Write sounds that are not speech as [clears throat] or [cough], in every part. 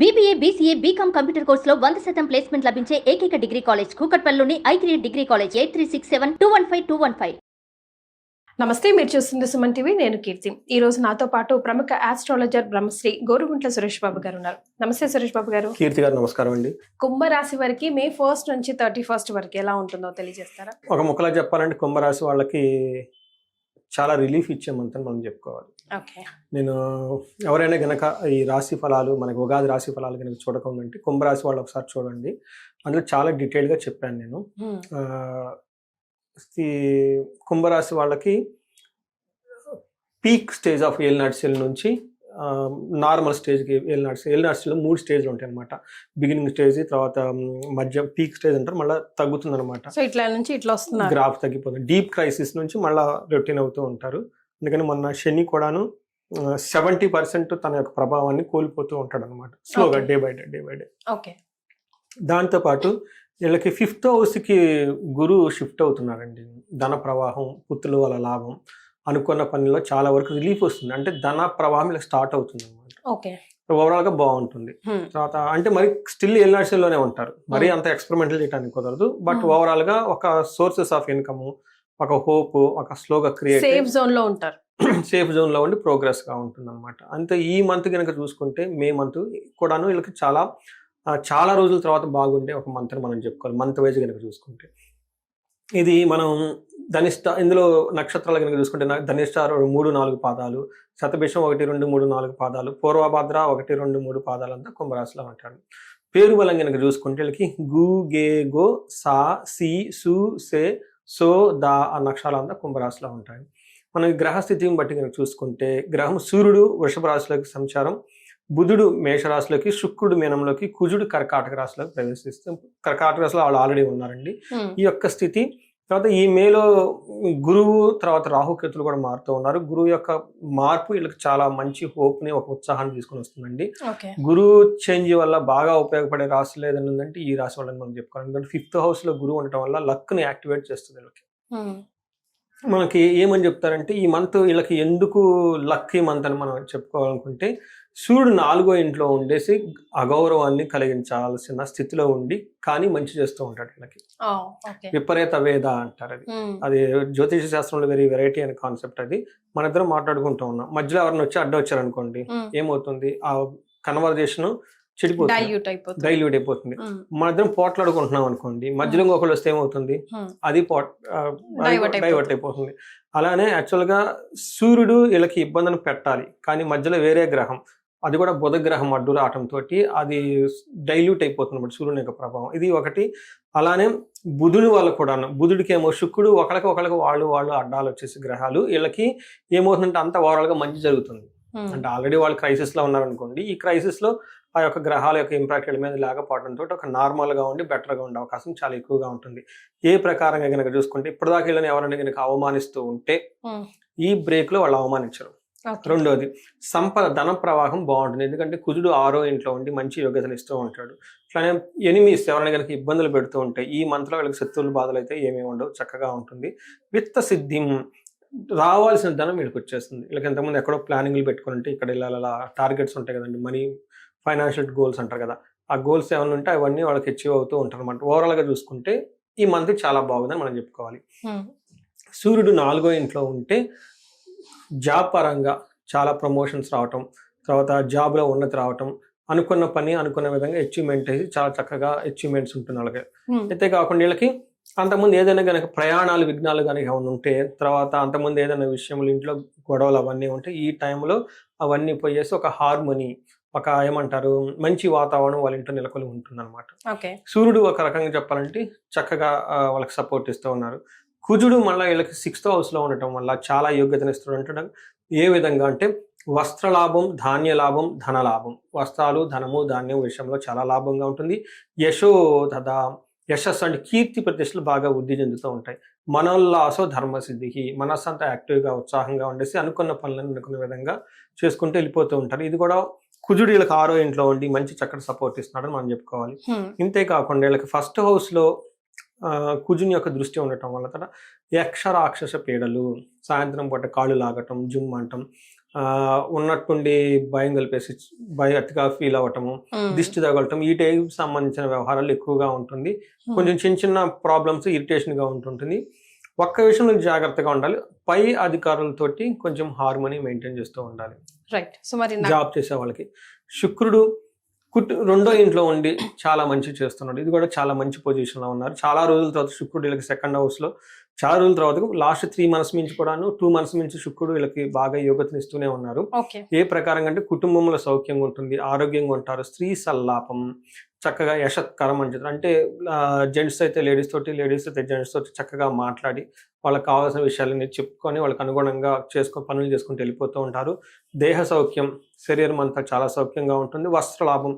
BBA BCA BCom computer కోర్సులో వంద శాతం ప్లేస్మెంట్ లభించే ఏకైక degree college కూకట్పల్లిలోని I three degree college eight three six seven two one five two one five నమస్తే మీరు చూస్తుంది సుమన్ టీవీ నేను కీర్తి. ఈ రోజు నాతో పాటు ప్రముఖ ఆస్ట్రాలజర్ బ్రహ్మశ్రీ గోరుగుంట్ల సురేష్ బాబు గారు ఉన్నారు. నమస్తే సురేష్ బాబు గారు. కీర్తి గారు నమస్కారం అండి. కుంభరాశి వారికి మే ఫస్ట్ నుంచి థర్టీ ఫస్ట్ వరకు ఎలా ఉంటుందో తెలియజేస్తారా? ఒక ముక్కలా చెప్పాలంటే కుంభరాశి వాళ్ళకి చాలా రిలీఫ్ ఇచ్చే మంత్ అని మనం చెప్పుకోవాలి. నేను ఎవరైనా గనక ఈ రాశి ఫలాలు మనకి ఉగాది రాశి ఫలాలు కనుక చూడకుండా కుంభరాశి వాళ్ళు ఒకసారి చూడండి. అందులో చాలా డీటెయిల్గా చెప్పాను నేను. ఈ కుంభరాశి వాళ్ళకి పీక్ స్టేజ్ ఆఫ్ ఏల్ నర్సిల్ నుంచి నార్మల్ స్టేజ్కి ఏల్ నర్సి ఏల్ నర్సిలో మూడు స్టేజ్లు ఉంటాయి అనమాట బిగినింగ్ స్టేజ్ తర్వాత మధ్య పీక్ స్టేజ్ అంటారు మళ్ళీ తగ్గుతుంది అనమాట సో ఇట్లా నుంచి ఇట్లా వస్తున్నారు. గ్రాఫ్ తగ్గిపోతుంది. డీప్ క్రైసిస్ నుంచి మళ్ళీ రొటీన్ అవుతూ ఉంటారు. అందుకని మొన్న శని కూడాను సెవెంటీ పర్సెంట్ తన యొక్క ప్రభావాన్ని కోల్పోతూ ఉంటాడు అనమాట స్లోగా. Day by day day by day okay. దాంతోపాటు వీళ్ళకి ఫిఫ్త్ హౌస్కి గురువు షిఫ్ట్ అవుతున్నారండి. ధన ప్రవాహం పుత్రుల వల్ల లాభం అనుకున్న పనిలో చాలా వరకు రిలీఫ్ వస్తుంది. అంటే ధన ప్రవాహం ఇలా స్టార్ట్ అవుతుంది అనమాట ఓకే ఓవరాల్గా బాగుంటుంది. తర్వాత అంటే మరి స్టిల్లోనే ఉంటారు. మరీ అంత ఎక్స్పెరిమెంటల్ చేయడానికి కుదరదు. But Hmm. ఓవరాల్గా ఒక సోర్సెస్ ఆఫ్ ఇన్కమ్ ఒక హోప్ ఒక స్లోగా క్రియేట్ సేఫ్ జోన్లో ఉంటారు. [clears throat] సేఫ్ జోన్లో ఉండి ప్రోగ్రెస్గా ఉంటుంది అనమాట అంతే ఈ మంత్ కనుక చూసుకుంటే మే మంత్ కూడాను వీళ్ళకి చాలా చాలా రోజుల తర్వాత బాగుండే ఒక మంత్ అని మనం చెప్పుకోవాలి. మంత్ వైజ్ కనుక చూసుకుంటే. ఇది మనం ధనిష్ట ఇందులో నక్షత్రాలు కనుక చూసుకుంటే ధనిష్ట మూడు నాలుగు పాదాలు శతభిషం ఒకటి రెండు మూడు నాలుగు పాదాలు పూర్వభద్ర ఒకటి రెండు మూడు పాదాలు అంతా కుంభరాశిలో ఉంటాడు పేరు బలం కనుక చూసుకుంటే వీళ్ళకి గు గే గో సా సి సు సే సో దా ఆ నక్షరాలంతా కుంభరాశిలో ఉంటాయి. మనం గ్రహస్థితిని బట్టి కనుక చూసుకుంటే గ్రహం సూర్యుడు వృషభ రాశిలోకి సంచారం బుధుడు మేషరాశిలోకి శుక్రుడు మీనంలోకి కుజుడు కర్కాటక రాశిలోకి ప్రవేశిస్తూ కర్కాటక రాశిలో వాళ్ళు ఆల్రెడీ ఉన్నారండి. ఈ యొక్క స్థితి తర్వాత ఈ మేలో గురువు తర్వాత రాహుకేతులు కూడా మారుతూ ఉన్నారు. గురువు యొక్క మార్పు వీళ్ళకి చాలా మంచి హోప్ని ఒక ఉత్సాహాన్ని తీసుకొని వస్తుందండి. గురువు చేంజ్ వల్ల బాగా ఉపయోగపడే రాశులు ఏదైనా ఉందంటే ఈ రాశి వాళ్ళని మనం చెప్పుకోవాలి. ఎందుకంటే ఫిఫ్త్ హౌస్లో గురువు ఉండటం వల్ల లక్ని యాక్టివేట్ చేస్తుంది వీళ్ళకి. మనకి ఏమని చెప్తారంటే ఈ మంత్ వీళ్ళకి ఎందుకు లక్కీ మంత్ అని మనం చెప్పుకోవాలనుకుంటే సూర్యుడు నాలుగో ఇంట్లో ఉండేసి అగౌరవాన్ని కలిగించాల్సిన స్థితిలో ఉండి కానీ మంచి చేస్తూ ఉంటాడు వీళ్ళకి విపరీత వేద అంటారు అది. అది జ్యోతిష శాస్త్రంలో వెరీ వెరైటీ అనే కాన్సెప్ట్ అది. మన ఇద్దరం మాట్లాడుకుంటూ ఉన్నాం. మధ్యలో ఎవరిని వచ్చి అడ్డు వచ్చారు అనుకోండి ఏమవుతుంది? ఆ కన్వర్జేషన్ చెడిపోతుంది. డైల్యూట్ అయిపోతుంది. మన ఇద్దరం పోట్లాడుకుంటున్నాం అనుకోండి మధ్యలో ఇంకొకళ్ళు వస్తే ఏమవుతుంది? అది పోట్. డైవర్ట్ అయిపోతుంది. అలానే యాక్చువల్గా సూర్యుడు వీళ్ళకి ఇబ్బందిని పెట్టాలి. కానీ మధ్యలో వేరే గ్రహం. అది కూడా బుధ గ్రహం అడ్డు రావటంతో అది డైల్యూట్ అయిపోతుంది అన్నమాట సూర్యుని యొక్క ప్రభావం. ఇది ఒకటి. అలానే బుధుడు వల్ల కూడా బుధుడికి ఏమో శుక్రుడు ఒకరికి ఒకరికి వాళ్ళు వాళ్ళు అడ్డాలు వచ్చేసి గ్రహాలు. వీళ్ళకి ఏమవుతుందంటే అంత ఓవరాల్గా మంచి జరుగుతుంది. అంటే ఆల్రెడీ వాళ్ళు క్రైసిస్లో ఉన్నారనుకోండి ఈ క్రైసిస్లో ఆ యొక్క గ్రహాల యొక్క ఇంపాక్ట్ వీళ్ళ మీద లేకపోవడంతో ఒక నార్మల్గా ఉండి బెటర్గా ఉండే అవకాశం చాలా ఎక్కువగా ఉంటుంది. ఏ ప్రకారంగా కనుక చూసుకుంటే ఇప్పటిదాకా వీళ్ళని ఎవరైనా కనుక అవమానిస్తూ ఉంటే ఈ బ్రేక్లో వాళ్ళు అవమానించరు. రెండోది సంపద ధన ప్రవాహం బాగుంటుంది. ఎందుకంటే కుజుడు ఆరో ఇంట్లో ఉండి మంచి యోగ్యతను ఇస్తూ ఉంటాడు. అట్లానే ఎనిమిస్ ఎవరైనా కనుక ఇబ్బందులు పెడుతూ ఉంటాయి ఈ మంత్లో వీళ్ళకి శత్రువులు బాధలు అయితే ఏమీ ఉండవు చక్కగా ఉంటుంది. విత్త సిద్ధి రావాల్సిన ధనం వీళ్ళకి వచ్చేస్తుంది. వీళ్ళకి ఎంతమంది ఎక్కడో ప్లానింగ్లు పెట్టుకుని ఉంటే ఇక్కడ ఇలా అలా టార్గెట్స్ ఉంటాయి కదండి మనీ ఫైనాన్షియల్ గోల్స్ అంటారు కదా ఆ గోల్స్ ఏమైనా ఉంటే అవన్నీ వాళ్ళకి అచీవ్ అవుతూ ఉంటారు అనమాట ఓవరాల్గా చూసుకుంటే ఈ మంత్ చాలా బాగుందని మనం చెప్పుకోవాలి. సూర్యుడు నాలుగో ఇంట్లో ఉంటే జాబ్ పరంగా చాలా ప్రమోషన్స్ రావటం తర్వాత జాబ్లో ఉన్నతి రావటం అనుకున్న పని అనుకున్న విధంగా అచీవ్మెంట్ అయ్యి చాలా చక్కగా అచీవ్మెంట్స్ ఉంటుంది వాళ్ళకి. అయితే కాకుండా వీళ్ళకి అంతకుముందు ఏదైనా కనుక ప్రయాణాలు విఘ్నాలు కనుక ఏమైనా ఉంటే తర్వాత అంతకుముందు ఏదైనా విషయములు ఇంట్లో గొడవలు అవన్నీ ఉంటే ఈ టైంలో అవన్నీ పోయేసి ఒక హార్మోని ఒక ఏమంటారు మంచి వాతావరణం వాళ్ళ ఇంట్లో నెలకొని ఉంటుంది ఓకే. సూర్యుడు ఒక రకంగా చెప్పాలంటే చక్కగా వాళ్ళకి సపోర్ట్ ఇస్తూ ఉన్నారు. కుజుడు మళ్ళీ వీళ్ళకి సిక్స్త్ హౌస్లో ఉండటం వల్ల చాలా యోగ్యతను ఇస్తూ ఉండటం ఏ విధంగా అంటే వస్త్ర లాభం ధాన్య లాభం ధన లాభం. వస్త్రాలు ధనము ధాన్యం విషయంలో చాలా లాభంగా ఉంటుంది. యశో తదా యశస్సు అంటే కీర్తి ప్రతిష్టలు బాగా వృద్ధి చెందుతూ ఉంటాయి. మనోల్లాసో ధర్మసిద్ధికి మనస్సు అంతా యాక్టివ్గా ఉత్సాహంగా ఉండేసి అనుకున్న పనులను అనుకున్న విధంగా చేసుకుంటూ వెళ్ళిపోతూ ఉంటారు. ఇది కూడా కుజుడు వీళ్ళకి ఆరో ఇంట్లో ఉండి మంచి చక్కటి సపోర్ట్ ఇస్తున్నాడని మనం చెప్పుకోవాలి. ఇంతే కాకుండా వీళ్ళకి ఫస్ట్ హౌస్లో కుజుని యొక్క దృష్టి ఉండటం వల్ల తన యక్ష రాక్షస పీడలు సాయంత్రం పూట కాళ్ళు లాగటం జుమ్ అంటం. ఉన్నట్టుండి భయం కలిపేసి భయం అతిగా ఫీల్ అవ్వటము దిష్టి తగలటం ఈ టైప్ సంబంధించిన వ్యవహారాలు ఎక్కువగా ఉంటుంది. కొంచెం చిన్న చిన్న ప్రాబ్లమ్స్ ఇరిటేషన్గా ఉంటుంటుంది. ఒక్క విషయంలో జాగ్రత్తగా ఉండాలి. పై అధికారులతోటి కొంచెం హార్మోని మెయింటైన్ చేస్తూ ఉండాలి. రైట్ సో మరి జాబ్ చేసే వాళ్ళకి. శుక్రుడు కుట్ రెండో ఇంట్లో ఉండి చాలా మంచి చేస్తున్నాడు. ఇది కూడా చాలా మంచి పొజిషన్లో ఉన్నారు. చాలా రోజుల తర్వాత శుక్రుడు వీళ్ళకి సెకండ్ హౌస్లో చాలా రోజుల తర్వాత లాస్ట్ త్రీ మంత్స్ నుంచి కూడాను టూ మంత్స్ నుంచి శుక్రుడు వీళ్ళకి బాగా యోగతనిస్తూనే ఉన్నారు. ఏ ప్రకారం అంటే కుటుంబంలో సౌఖ్యంగా ఉంటుంది ఆరోగ్యంగా ఉంటారు స్త్రీ సల్లాపం చక్కగా యశత్కరం అని చెప్తారు అంటే జెంట్స్ అయితే లేడీస్ తోటి లేడీస్ అయితే జెంట్స్ తోటి చక్కగా మాట్లాడి వాళ్ళకి కావాల్సిన విషయాలని చెప్పుకొని వాళ్ళకి అనుగుణంగా చేసుకొని పనులు చేసుకుంటూ వెళ్ళిపోతూ ఉంటారు. దేహ సౌఖ్యం శరీరం అంతా చాలా సౌఖ్యంగా ఉంటుంది. వస్త్ర లాభం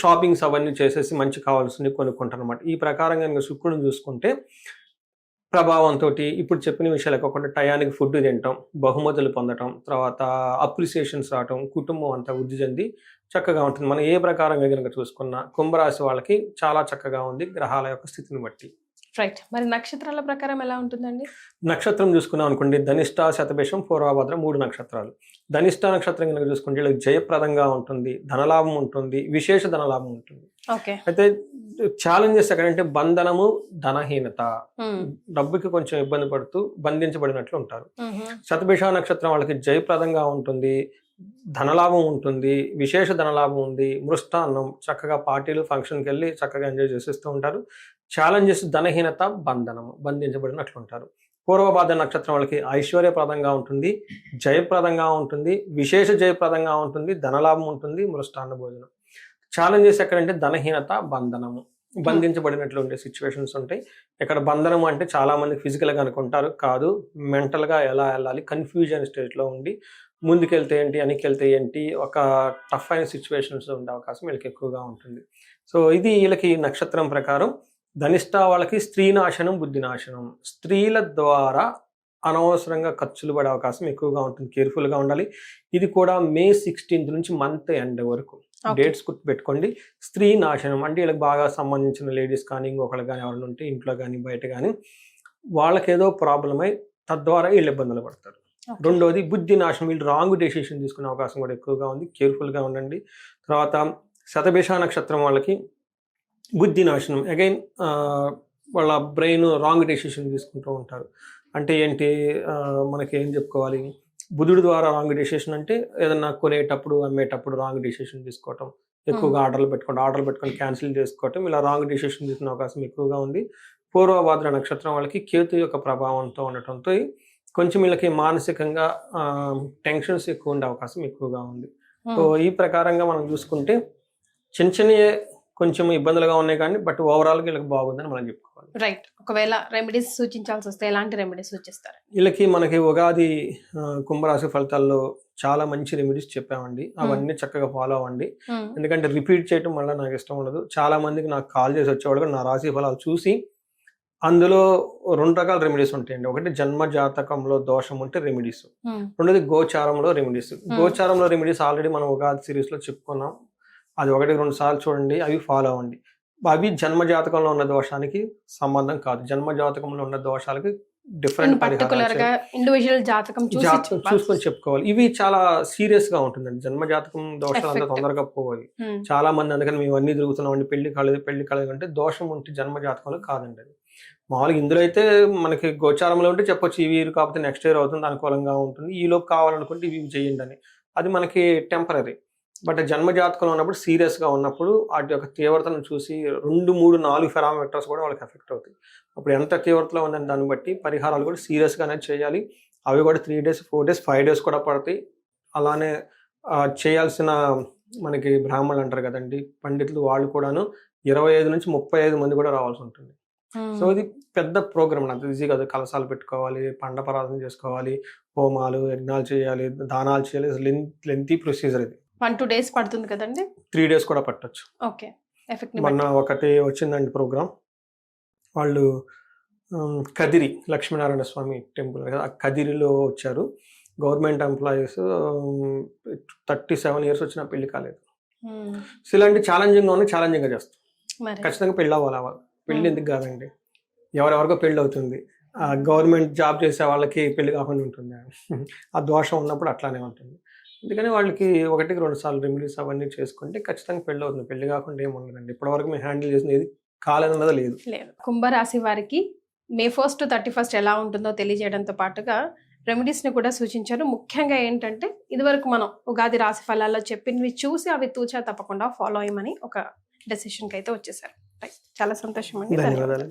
షాపింగ్స్ అవన్నీ చేసేసి మంచి కావాల్సింది కొనుక్కుంటారు అనమాట ఈ ప్రకారంగా కనుక శుక్రుడిని చూసుకుంటే ప్రభావంతో ఇప్పుడు చెప్పిన విషయాలు కాకుండా టయానికి ఫుడ్ తినటం బహుమతులు పొందటం తర్వాత అప్రిసియేషన్స్ రావటం కుటుంబం అంతా వృద్ధి చెంది చక్కగా ఉంటుంది. మనం ఏ ప్రకారంగా కనుక చూసుకున్నా కుంభరాశి వాళ్ళకి చాలా చక్కగా ఉంది గ్రహాల యొక్క స్థితిని బట్టి. రైట్ మరి నక్షత్రాల ప్రకారం ఎలా ఉంటుందండి? నక్షత్రం చూసుకున్నాం అనుకోండి ధనిష్ట శతభిషం పూర్వభద్ర మూడు నక్షత్రాలు. ధనిష్ట నక్షత్రం కనుక చూసుకుంటే వీళ్ళకి జయప్రదంగా ఉంటుంది ధనలాభం ఉంటుంది విశేష ధనలాభం ఉంటుంది. ఓకే అయితే ఛాలెంజెస్ ఎక్కడంటే బంధనము ధనహీనత. డబ్బుకి కొంచెం ఇబ్బంది పడుతూ బంధించబడినట్లు ఉంటారు. శతభిష నక్షత్రం వాళ్ళకి జయప్రదంగా ఉంటుంది ధనలాభం ఉంటుంది విశేష ధనలాభం ఉంది మృష్టాన్నం చక్కగా పార్టీలు ఫంక్షన్కి వెళ్ళి చక్కగా ఎంజాయ్ చేసేస్తూ ఉంటారు. ఛాలెంజెస్ ధనహీనత బంధనము బంధించబడినట్లు ఉంటారు పూర్వభాద్ర నక్షత్రం వాళ్ళకి ఐశ్వర్యప్రదంగా ఉంటుంది జయప్రదంగా ఉంటుంది విశేష జయప్రదంగా ఉంటుంది ధనలాభం ఉంటుంది మృష్టాన్న భోజనం. ఛాలెంజెస్ ఎక్కడంటే ధనహీనత బంధనము. బంధించబడినట్లు ఉండే సిచ్యువేషన్స్ ఉంటాయి. ఇక్కడ బంధనం అంటే చాలామంది ఫిజికల్గా అనుకుంటారు కాదు మెంటల్గా ఎలా వెళ్ళాలి కన్ఫ్యూజన్ స్టేజ్లో ఉండి ముందుకెళ్తే ఏంటి వెనక్కి ఏంటి ఒక టఫ్ అయిన సిచ్యువేషన్స్ ఉండే అవకాశం వీళ్ళకి ఎక్కువగా ఉంటుంది. సో ఇది వీళ్ళకి నక్షత్రం ప్రకారం ధనిష్ట వాళ్ళకి స్త్రీ నాశనం బుద్ధి నాశనం స్త్రీల ద్వారా అనవసరంగా ఖర్చులు పడే అవకాశం ఎక్కువగా ఉంటుంది. కేర్ఫుల్గా ఉండాలి. ఇది కూడా మే సిక్స్టీన్త్ నుంచి మంత్ ఎండ్ వరకు. డేట్స్ గుర్తు పెట్టుకోండి స్త్రీ నాశనం అంటే వీళ్ళకి బాగా సంబంధించిన లేడీస్ కానీ ఇంకొకళ్ళు కానీ ఎవరైనా ఉంటే ఇంట్లో కానీ బయట కానీ వాళ్ళకి ఏదో ప్రాబ్లం అయి తద్వారా వీళ్ళు ఇబ్బందులు పడతారు. రెండోది బుద్ధి నాశనం వీళ్ళు రాంగ్ డెసిషన్ తీసుకునే అవకాశం కూడా ఎక్కువగా ఉంది. కేర్ఫుల్గా ఉండండి. తర్వాత శతభిష నక్షత్రం వాళ్ళకి బుద్ధి నాశనం. అగైన్ వాళ్ళ బ్రెయిన్ రాంగ్ డెసిషన్ తీసుకుంటూ ఉంటారు. అంటే ఏంటి మనకి ఏం చెప్పుకోవాలి? బుధుడి ద్వారా రాంగ్ డెసిషన్ అంటే ఏదన్నా కొనేటప్పుడు అమ్మేటప్పుడు రాంగ్ డెసిషన్ తీసుకోవటం. ఎక్కువగా ఆర్డర్లు పెట్టుకోవడం ఆర్డర్లు పెట్టుకొని క్యాన్సిల్ చేసుకోవటం. ఇలా రాంగ్ డెసిషన్ తీసుకునే అవకాశం ఎక్కువగా ఉంది. పూర్వభాద్ర నక్షత్రం వాళ్ళకి కేతు యొక్క ప్రభావంతో ఉండటంతో కొంచెం వీళ్ళకి మానసికంగా టెన్షన్స్ ఎక్కువ ఉండే అవకాశం ఎక్కువగా ఉంది. సో ఈ ప్రకారంగా మనం చూసుకుంటే చిన్న చిన్నయే కొంచెం ఇబ్బందులుగా ఉన్నాయి కానీ బట్ ఓవరాల్గా వీళ్ళకి బాగుందని మనం చెప్పుకోవాలి. రైట్ ఒకవేళ రెమెడీస్ సూచించాల్సి వస్తే ఎలాంటి రెమెడీస్ సూచిస్తారు? వీళ్ళకి మనకి ఉగాది కుంభరాశి ఫలితాల్లో చాలా మంచి రెమెడీస్ చెప్పామండి. అవన్నీ చక్కగా ఫాలో అవ్వండి. ఎందుకంటే రిపీట్ చేయటం వల్ల నాకు ఇష్టం ఉండదు. చాలా మందికి నాకు కాల్ చేసి వచ్చేవాళ్ళు నా రాశి ఫలాలు చూసి అందులో రెండు రకాల రెమెడీస్ ఉంటాయండి. ఒకటి జన్మ జాతకంలో దోషం ఉంటే రెమెడీస్ రెండోది గోచారంలో రెమెడీస్ గోచారంలో రెమెడీస్ ఆల్రెడీ మనం ఉగాది సిరీస్లో చెప్పుకున్నాం. అది ఒకటి రెండు సార్లు చూడండి అవి ఫాలో అవ్వండి. అవి జన్మ జాతకంలో ఉన్న దోషానికి సంబంధం కాదు. జన్మ జాతకంలో ఉన్న దోషాలకి డిఫరెంట్ ఇండివిజువల్ జాతకం. చూసుకొని చెప్పుకోవాలి. ఇవి చాలా సీరియస్గా ఉంటుందండి. జన్మ జాతకం దోషాలు అంత. తొందరగా పోవాలి. Hmm. చాలా మంది అందుకని మేము అన్ని తిరుగుతున్నామండి పెళ్ళి కాలేదు పెళ్ళి కాలేదు అంటే దోషం ఉంటే జన్మ జాతకంలో కాదండి అది. మామూలుగా ఇందులో అయితే మనకి గోచారంలో ఉంటే చెప్పొచ్చు ఈ ఇవి కాకపోతే నెక్స్ట్ ఇయర్ అవుతుంది అనుకూలంగా ఉంటుంది. ఈ లోపు కావాలనుకుంటే ఇవి చేయండి అని. అది మనకి టెంపరీ బట్ జన్మజాతకంలో ఉన్నప్పుడు సీరియస్గా ఉన్నప్పుడు వాటి యొక్క తీవ్రతను చూసి రెండు మూడు నాలుగు ఫెరామీటర్స్ కూడా వాళ్ళకి ఎఫెక్ట్ అవుతాయి. అప్పుడు ఎంత తీవ్రతలో ఉందని దాన్ని బట్టి పరిహారాలు కూడా సీరియస్గానే చేయాలి. అవి కూడా three days four days five days కూడా పడతాయి. అలానే చేయాల్సిన మనకి బ్రాహ్మణులు అంటారు కదండి పండితులు వాళ్ళు కూడాను ఇరవై ఐదు నుంచి ముప్పై ఐదు మంది కూడా రావాల్సి ఉంటుంది. సో ఇది పెద్ద ప్రోగ్రామ్ అంత ఈజీ కాదు కలసాలు పెట్టుకోవాలి పండపరాధన చేసుకోవాలి హోమాలు యజ్ఞాలు చేయాలి దానాలు చేయాలి. లెంతీ ప్రొసీజర్ ఇది. వన్ టూ డేస్ పడుతుంది కదండి? త్రీ డేస్ కూడా పట్టొచ్చు. ఓకే. మొన్న ఒకటి వచ్చిందండి ప్రోగ్రామ్. వాళ్ళు కదిరి లక్ష్మీనారాయణ స్వామి టెంపుల్ కదా ఆ కదిరిలో వచ్చారు. Government employees thirty seven years వచ్చిన పెళ్ళి కాలేదు. సో ఇలాంటి ఛాలెంజింగ్గా ఉన్నాయి ఛాలెంజింగ్గా చేస్తాం. ఖచ్చితంగా పెళ్ళి అవ్వాలి అవ్వాలి. పెళ్ళి. ఎందుకు కాదండి? ఎవరెవరికో పెళ్ళి అవుతుంది. గవర్నమెంట్ జాబ్ చేసే వాళ్ళకి పెళ్ళి కాకుండా ఉంటుంది. ఆ దోషం ఉన్నప్పుడు అట్లానే ఉంటుంది. అందుకని వాళ్ళకి ఒకటికి రెండు సార్లు రెమెడీస్ అవన్నీ చేసుకుంటే ఖచ్చితంగా పెళ్ళి అవుతుంది. పెళ్ళి కాకుండా ఏమి ఉండదండి. ఇప్పటివరకు మేము హ్యాండిల్ చేసింది ఏది కాలేదన్నది లేదు. లేదు. కుంభరాశి వారికి మే ఫస్ట్ థర్టీ ఫస్ట్ ఎలా ఉంటుందో తెలియజేయడంతో పాటుగా రెమెడీస్ని కూడా సూచించారు. ముఖ్యంగా ఏంటంటే ఇదివరకు మనం ఉగాది రాశి ఫలాల్లో చెప్పినవి చూసి అవి తూచా తప్పకుండా ఫాలో అయ్యమని ఒక డెసిషన్కి అయితే వచ్చేసారు. చాలా సంతోషం అండి ధన్యవాదాలు.